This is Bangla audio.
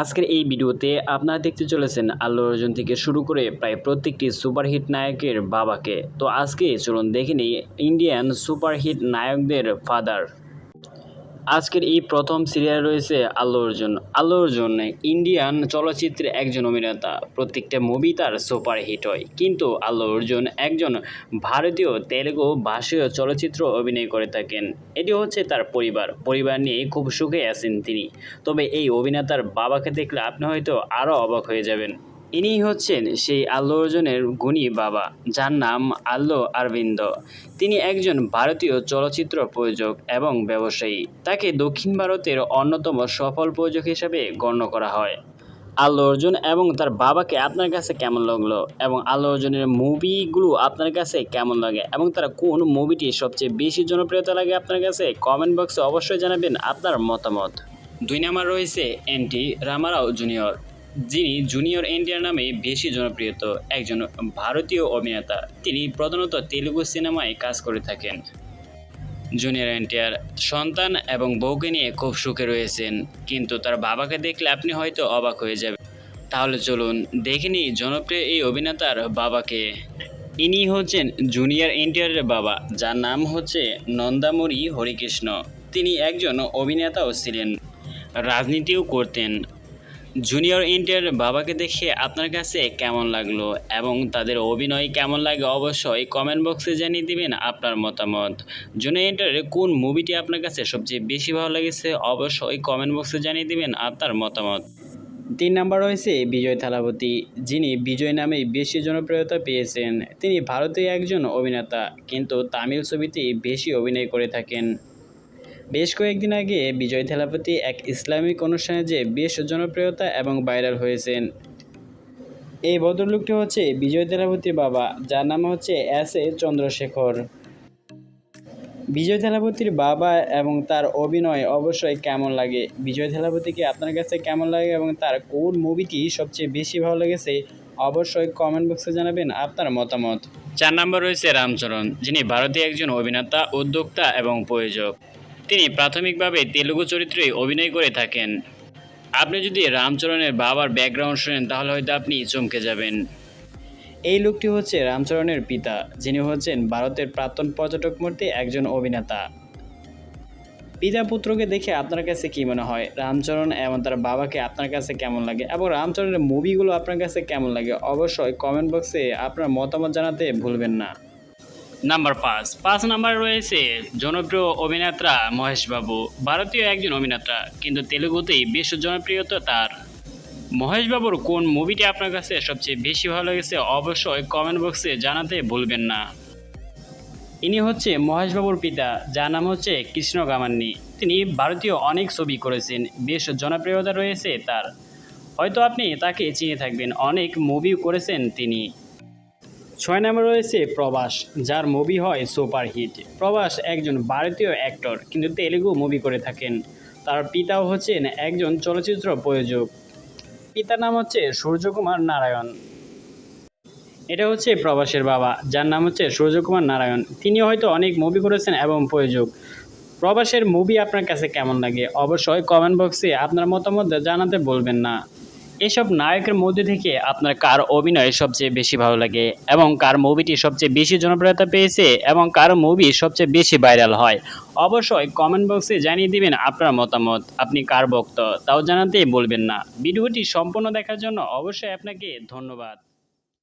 আজকের এই ভিডিওতে আপনারা দেখতে চলেছেন আল্লু অর্জুন থেকে শুরু করে প্রায় প্রত্যেকটি সুপারহিট নায়কের বাবাকে। তো আজকে চলুন দেখে নিই ইন্ডিয়ান সুপারহিট নায়কদের ফাদার আজকের এই প্রথম সিরিয়াল রয়েছে আল্লু অর্জুন। আল্লু অর্জুন ইন্ডিয়ান চলচ্চিত্রের একজন অভিনেতা। প্রত্যেকটা মুভি তার সুপার হিট হয়। কিন্তু আল্লু অর্জুন একজন ভারতীয় তেলেগু ভাষীয় চলচ্চিত্র অভিনয় করে থাকেন। এটি হচ্ছে তার পরিবার। পরিবার নিয়ে খুব সুখে আছেন তিনি। তবে এই অভিনেতার বাবাকে দেখলে আপনি হয়তো আরও অবাক হয়ে যাবেন। ইনিই হচ্ছেন সেই আল্লু অর্জুনের গুণী বাবা, যার নাম আল্লু অরবিন্দ। তিনি একজন ভারতীয় চলচ্চিত্র প্রযোজক এবং ব্যবসায়ী। তাকে দক্ষিণ ভারতের অন্যতম সফল প্রযোজক হিসেবে গণ্য করা হয়। আল্লু অর্জুন এবং তার বাবাকে আপনার কাছে কেমন লাগল? এবং আল্লু অর্জুনের মুভিগুলো আপনার কাছে কেমন লাগে? এবং তারা কোন মুভিটি সবচেয়ে বেশি জনপ্রিয়তা লাগে আপনার কাছে? কমেন্ট বক্সে অবশ্যই জানাবেন আপনার মতামত। দুই নাম্বার রয়েছে এন টি রামারাও জুনিয়র। যিনি জুনিয়র এনটিআর নামে বেশি জনপ্রিয়ত একজন ভারতীয় অভিনেতা, তিনি প্রধানত তেলুগু সিনেমায় কাজ করে থাকেন। জুনিয়র এনটিআর সন্তান এবং বউকে নিয়ে খুব সুখে রয়েছেন, কিন্তু তার বাবাকে দেখলে আপনি হয়তো অবাক হয়ে যাবেন। তাহলে চলুন দেখে নিই জনপ্রিয় এই অভিনেতার বাবাকে। ইনি হচ্ছেন জুনিয়র এনটিআরের বাবা, যার নাম হচ্ছে নন্দামুরি হরিকৃষ্ণ। তিনি একজন অভিনেতাও ছিলেন, রাজনীতিও করতেন জুনিয়র এনটিআর বাবাকে দেখে আপনার কাছে কেমন লাগল এবং তাদের অভিনয় কেমন লাগে অবশ্যই কমেন্ট বক্সে জানিয়ে দিবেন আপনার মতামত। জুনিয়র এনটিআরের কোন মুভিটি আপনার কাছে সবচেয়ে বেশি ভালো লেগেছে অবশ্যই কমেন্ট বক্সে জানিয়ে দিবেন আপনার মতামত। তিন নাম্বার রয়েছে বিজয় থালাপতি, যিনি বিজয় নামেই বেশি জনপ্রিয়তা পেয়েছেন। তিনি ভারতীয় একজন অভিনেতা, কিন্তু তামিল ছবিতেই বেশি অভিনয় করে থাকেন। বেশ কয়েকদিন আগে বিজয় থেলাপতি এক ইসলামিক অনুষ্ঠানে যে বেশ জনপ্রিয়তা এবং ভাইরাল হয়েছেন। এই ভদ্রলোকটি হচ্ছে বিজয় থেলাপতির বাবা, যার নাম হচ্ছে এস এ চন্দ্রশেখর। বিজয় থেলাপতির বাবা এবং তার অভিনয় অবশ্যই কেমন লাগে? বিজয় থেলাপতিকে আপনার কাছে কেমন লাগে এবং তার কোন মুভিটি সবচেয়ে বেশি ভালো লেগেছে? অবশ্যই কমেন্ট বক্সে জানাবেন আপনার মতামত। চার নম্বর রয়েছে রামচরণ, যিনি ভারতীয় একজন অভিনেতা, উদ্যোক্তা এবং প্রযোজক। তিনি প্রাথমিকভাবে তেলুগু চরিত্রে অভিনয় করে থাকেন। আপনি যদি রামচরণের বাবার ব্যাকগ্রাউন্ড শোনেন, তাহলে হয়তো আপনি চমকে যাবেন। এই লোকটি হচ্ছে রামচরণের পিতা, যিনি হচ্ছেন ভারতের প্রাক্তন পর্যটক মূর্তি একজন অভিনেতা। পিতা পুত্রকে দেখে আপনার কাছে কি মনে হয়? রামচরণ এবং তার বাবাকে আপনার কাছে কেমন লাগে? এবং রামচরণের মুভিগুলো আপনার কাছে কেমন লাগে? অবশ্যই কমেন্ট বক্সে আপনার মতামত জানাতে ভুলবেন না। নাম্বার পাঁচ। পাঁচ নাম্বার রয়েছে জনপ্রিয় অভিনেতা মহেশ বাবু। ভারতীয় একজন অভিনেতা, কিন্তু তেলুগুতেই বেশ জনপ্রিয়তা তার। মহেশ বাবুর কোন মুভিটি আপনার কাছে সবচেয়ে বেশি ভালো লেগেছে অবশ্যই কমেন্ট বক্সে জানাতে ভুলবেন না। ইনি হচ্ছে মহেশবাবুর পিতা, যার নাম হচ্ছে কৃষ্ণ গামান্নি। তিনি ভারতীয় অনেক ছবি করেছেন, বেশ জনপ্রিয়তা রয়েছে তার। হয়তো আপনি তাকে চিনে থাকবেন, অনেক মুভিও করেছেন তিনি। ছয় নম্বর রয়েছে প্রবাস যার মুভি হয় সুপার হিট প্রবাস একজন ভারতীয় অ্যাক্টর কিন্তু তেলেগু মুভি করে থাকেন। তার পিতাও হচ্ছেন একজন চলচ্চিত্র প্রযোজক। পিতার নাম হচ্ছে সূর্যকুমার নারায়ণ। এটা হচ্ছে প্রবাসের বাবা, যার নাম হচ্ছে সূর্যকুমার নারায়ণ। তিনি হয়তো অনেক মুভি করেছেন এবং প্রযোজক। প্রবাসের মুভি আপনার কাছে কেমন লাগে? অবশ্যই কমেন্ট বক্সে আপনার মতামত জানাতে বলবেন না। এসব নায়কের মধ্যে থেকে আপনার কার অভিনয় সবচেয়ে বেশি ভালো লাগে? এবং কার মুভিটি সবচেয়ে বেশি জনপ্রিয়তা পেয়েছে? এবং কার মুভি সবচেয়ে বেশি ভাইরাল হয়? অবশ্যই কমেন্ট বক্সে জানিয়ে দিবেন আপনার মতামত। আপনি কার ভক্ত? তাও জানাতে বলবেন না। ভিডিওটি সম্পূর্ণ দেখার জন্য অবশ্যই আপনাকে ধন্যবাদ।